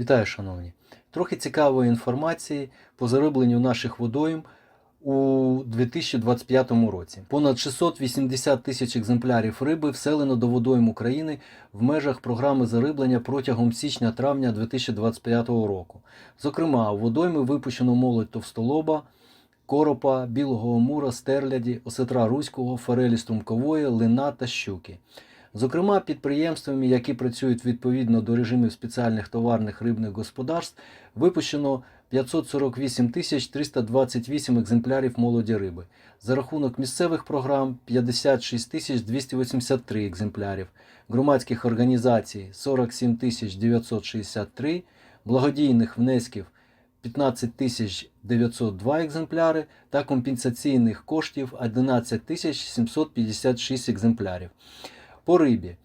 Вітаю, шановні! Трохи цікавої інформації по заробленню наших водойм у 2025 році. Понад 680 тисяч екземплярів риби вселено до водойм України в межах програми зариблення протягом січня-травня 2025 року. Зокрема, у водойми випущено молодь товстолоба, коропа, білого омура, стерляді, осетра руського, форелі струмкової, лина та щуки. Зокрема, підприємствами, які працюють відповідно до режимів спеціальних товарних рибних господарств, випущено 548 тисяч 328 екземплярів молоді риби. За рахунок місцевих програм 56 тисяч 283 екземплярів, громадських організацій 47 тисяч 963, благодійних внесків 15 тисяч 902 екземпляри та компенсаційних коштів 11 тисяч 756 екземплярів. По рибі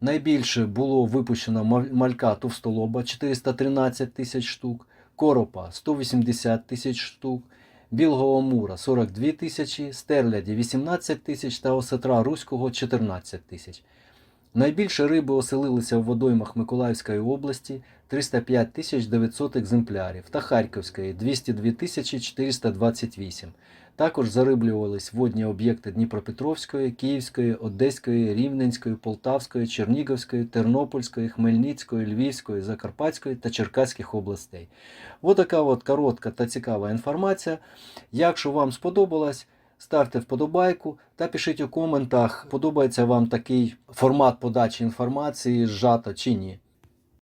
найбільше було випущено малька товстолоба 413 тисяч штук, коропа 180 тисяч штук, білого мура 42 тисячі, стерляді 18 тисяч та осетра руського 14 тисяч. Найбільше риби оселилися в водоймах Миколаївської області 305 тисяч 900 екземплярів та Харківської 202 тисячі 428. Також зариблювались водні об'єкти Дніпропетровської, Київської, Одеської, Рівненської, Полтавської, Чернігівської, Тернопільської, Хмельницької, Львівської, Закарпатської та Черкаських областей. Ось така от коротка та цікава інформація. Якщо вам сподобалось, ставте вподобайку та пишіть у коментах, подобається вам такий формат подачі інформації зжато чи ні.